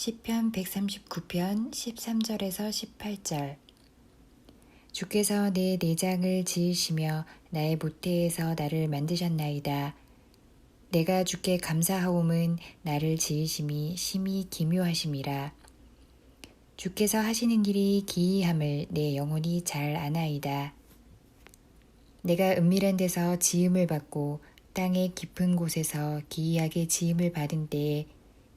시편 139편 13절에서 18절 주께서 내 내장을 지으시며 나의 모태에서 나를 만드셨나이다. 내가 주께 감사하옴은 나를 지으심이 심히 기묘하심이라. 주께서 하시는 일이 기이함을 내 영혼이 잘 아나이다. 내가 은밀한 데서 지음을 받고 땅의 깊은 곳에서 기이하게 지음을 받은 때에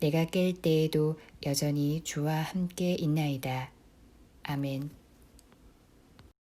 내가 깰 때에도 여전히 주와 함께 있나이다. 아멘.